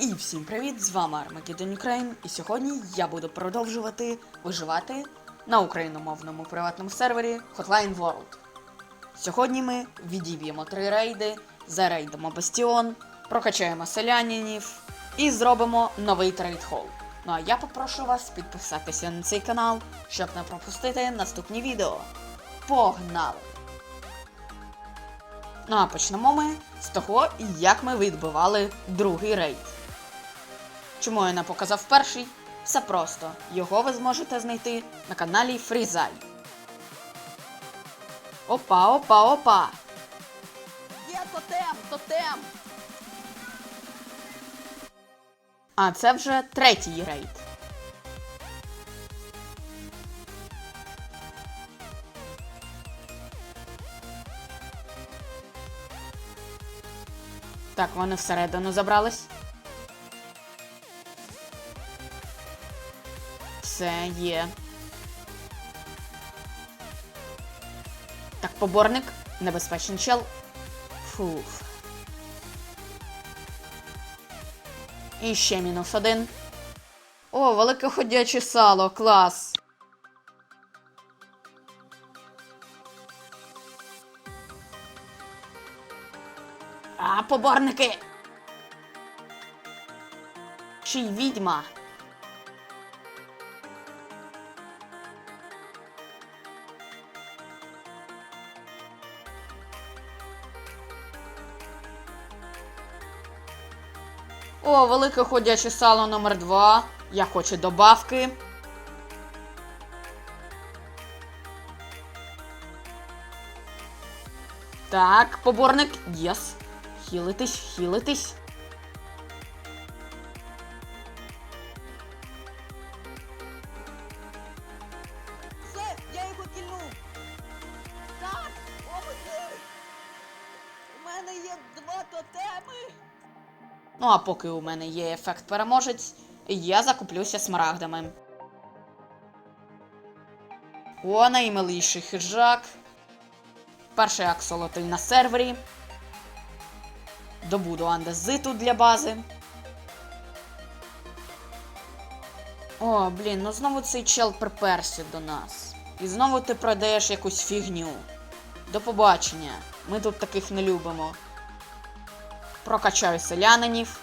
І всім привіт! З вами Armageddon Ukraine, і сьогодні я буду продовжувати виживати на україномовному приватному сервері Hotline World. Сьогодні ми відіб'ємо три рейди, зарейдимо Бастіон, прокачаємо селянінів і зробимо новий трейд хол. Ну а я попрошу вас підписатися на цей канал, щоб не пропустити наступні відео. Погнали! Ну а почнемо ми з того, як ми відбивали другий рейд. Чому я не показав перший? Все просто. Його ви зможете знайти на каналі Фрізай. Опа, опа, опа! Є тотем, тотем! А це вже третій рейд. Так, вони всередину забрались. Все є. Так, поборник. Небезпечний чел. Фуф. І ще мінус один. О, велике ходяче сало, клас. А, поборники. Ще відьма. О, велике ходяче сало номер 2 Я хочу добавки. Так, поборник. Єс. Хілитись, хілитись. Ну, а поки у мене є ефект переможець, я закуплюся смарагдами. О, наймиліший хижак. Перший аксолотий на сервері. Добуду андезиту для бази. О, блін, ну знову цей чел приперся до нас. І знову ти продаєш якусь фігню. До побачення. Ми тут таких не любимо. Прокачаю селянинів.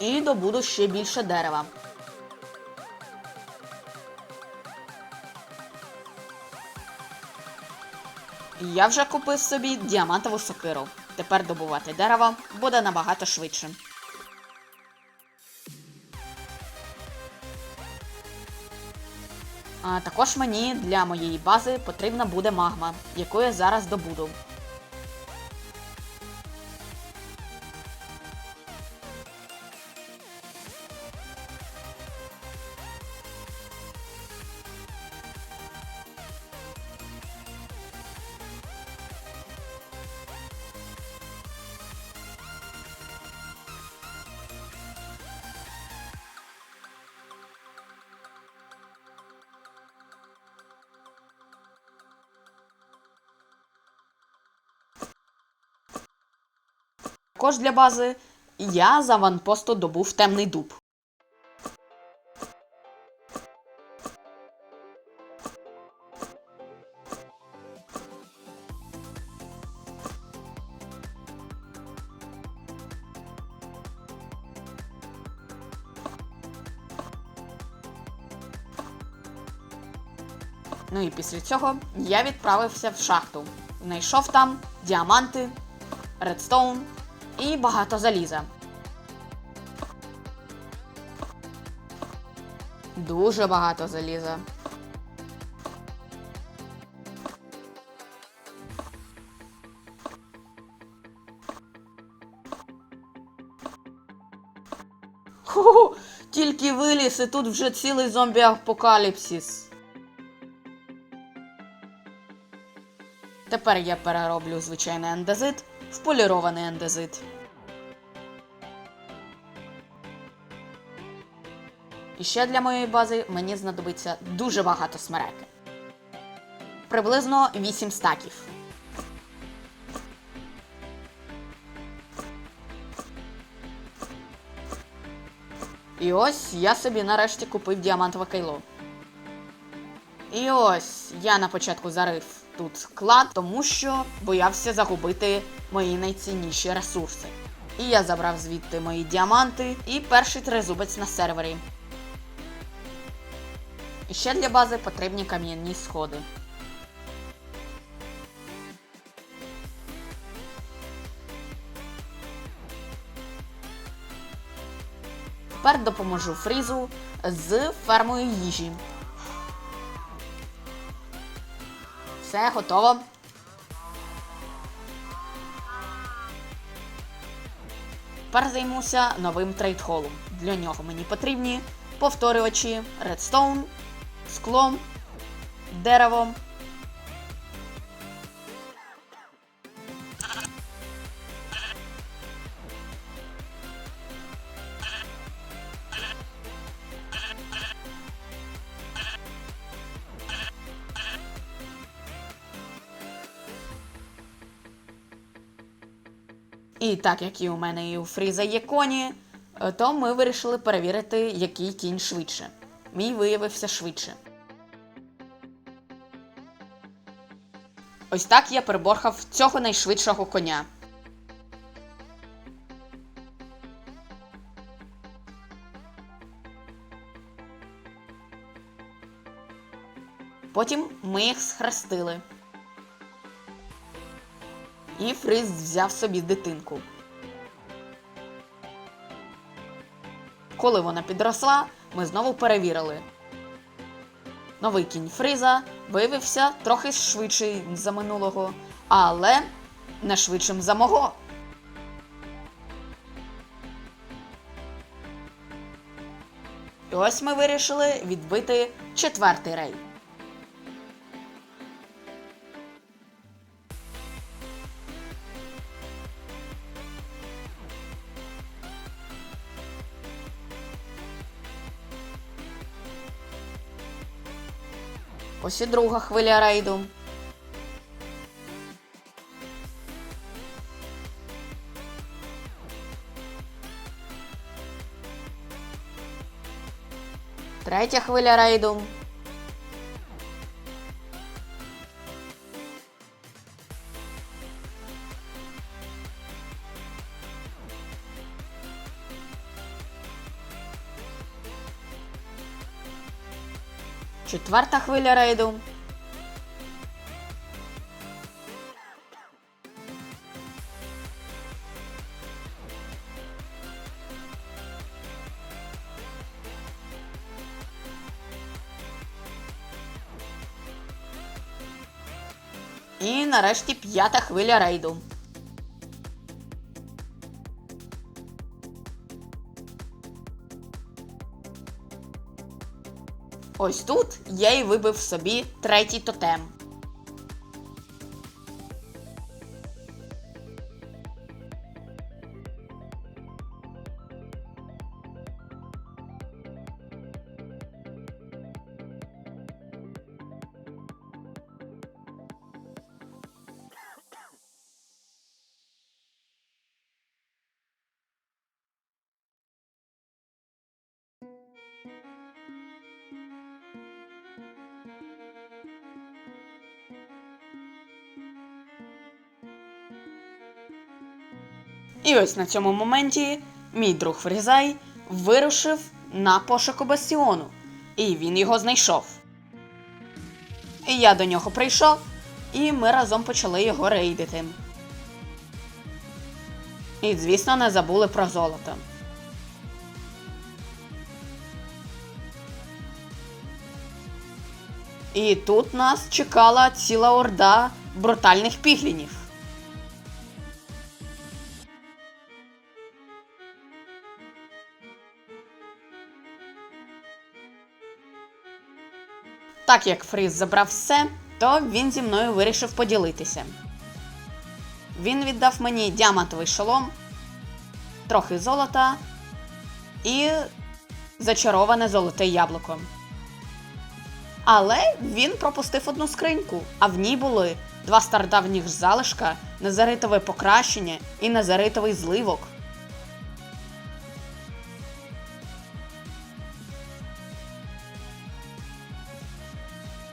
І добуду ще більше дерева. Я вже купив собі діамантову сокиру. Тепер добувати дерево буде набагато швидше. А також мені для моєї бази потрібна буде магма, яку я зараз добуду. Також для бази я за ванпосту добув темний дуб. Ну і після цього я відправився в шахту. Знайшов там діаманти, редстоун і багато заліза. Дуже багато заліза. Хо, тільки виліз і тут вже цілий зомбі-апокаліпсис. Тепер я перероблю звичайний андезит в полірований андезит. І ще для моєї бази мені знадобиться дуже багато смереки. Приблизно 8 стаків. І ось я собі нарешті купив діамантове кайло. І ось я на початку зарив тут клад, тому що боявся загубити мої найцінніші ресурси. І я забрав звідти мої діаманти і перший тризубець на сервері. І ще для бази потрібні кам'яні сходи. Тепер допоможу фрізу з фермою їжі. Все готово. Тепер займуся новим трейдхолом. Для нього мені потрібні повторювачі, редстоун, скло, дерево. І так як і у мене і у Фріза є коні, е, то ми вирішили перевірити, який кінь швидше. Мій виявився швидше. Ось так я переборхав цього найшвидшого коня. Потім ми їх схрестили. І Фриз взяв собі дитинку. Коли вона підросла, ми знову перевірили. Новий кінь Фриза виявився трохи швидший за минулого, але не швидшим за мого. І ось ми вирішили відбити четвертий рейд. Ось і друга хвиля рейду. Третя хвиля рейду. Четверта хвиля рейду. І нарешті п'ята хвиля рейду. Ось тут я і вибив собі третій тотем. І ось на цьому моменті мій друг Фрізай вирушив на пошуку бастіону, і він його знайшов. І я до нього прийшов, і ми разом почали його рейдити. І, звісно, не забули про золото. І тут нас чекала ціла орда брутальних піглінів. Так як Фріз забрав все, то він зі мною вирішив поділитися. Він віддав мені діамантовий шолом, трохи золота і зачароване золоте яблуко. Але він пропустив одну скриньку, а в ній були два стародавніх залишка, незаритове покращення і незаритовий зливок.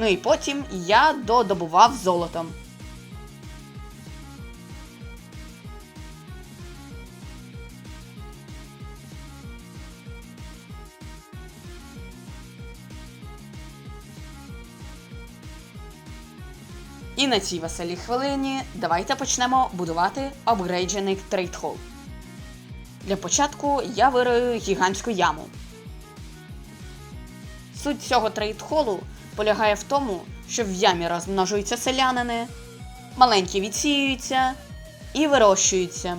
Ну і потім я додобував золотом. І на цій веселій хвилині давайте почнемо будувати апгрейджений трейдхол. Для початку я вирою гігантську яму. Суть цього трейдхолу полягає в тому, що в ямі розмножуються селянини, маленькі відсіюються і вирощуються.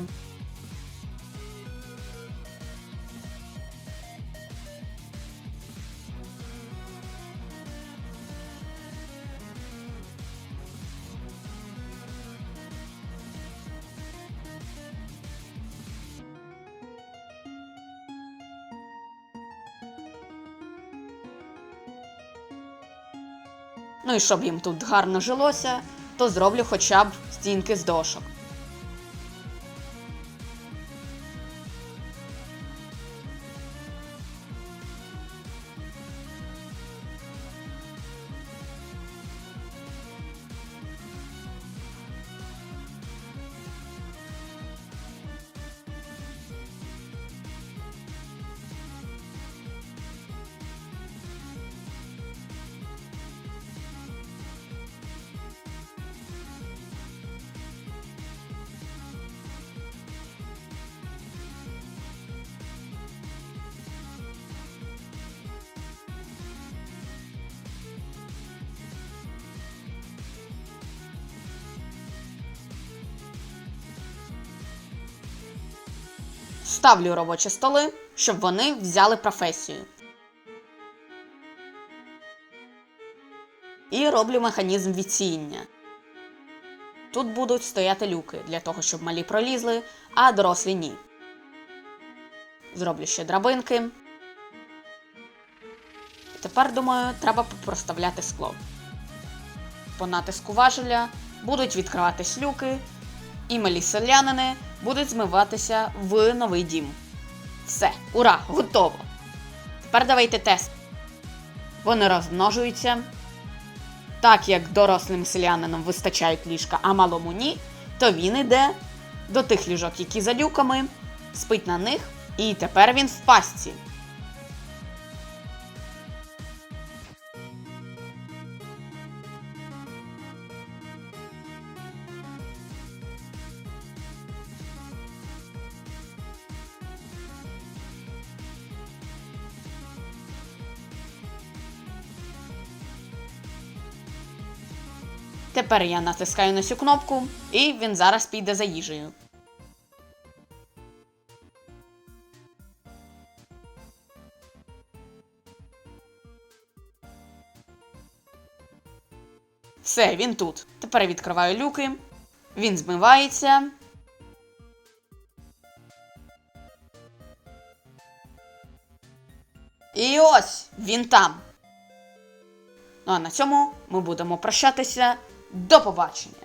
Ну і щоб їм тут гарно жилося, то зроблю хоча б стінки з дошок. Ставлю робочі столи, щоб вони взяли професію. І роблю механізм відсіяння. Тут будуть стояти люки для того, щоб малі пролізли, а дорослі ні. Зроблю ще драбинки. Тепер, думаю, треба проставляти скло. По натиску важеля будуть відкриватись люки, і малі селянини будуть змиватися в новий дім. Все, ура, готово! Тепер давайте тест. Вони розмножуються. Так як дорослим селянинам вистачають ліжка, а малому ні, то він іде до тих ліжок, які за люками, спить на них, і тепер він в пастці. Тепер я натискаю на цю кнопку, і він зараз піде за їжею. Все, він тут. Тепер відкриваю люки. Він змивається. І ось він там. Ну а на цьому ми будемо прощатися. До побачення!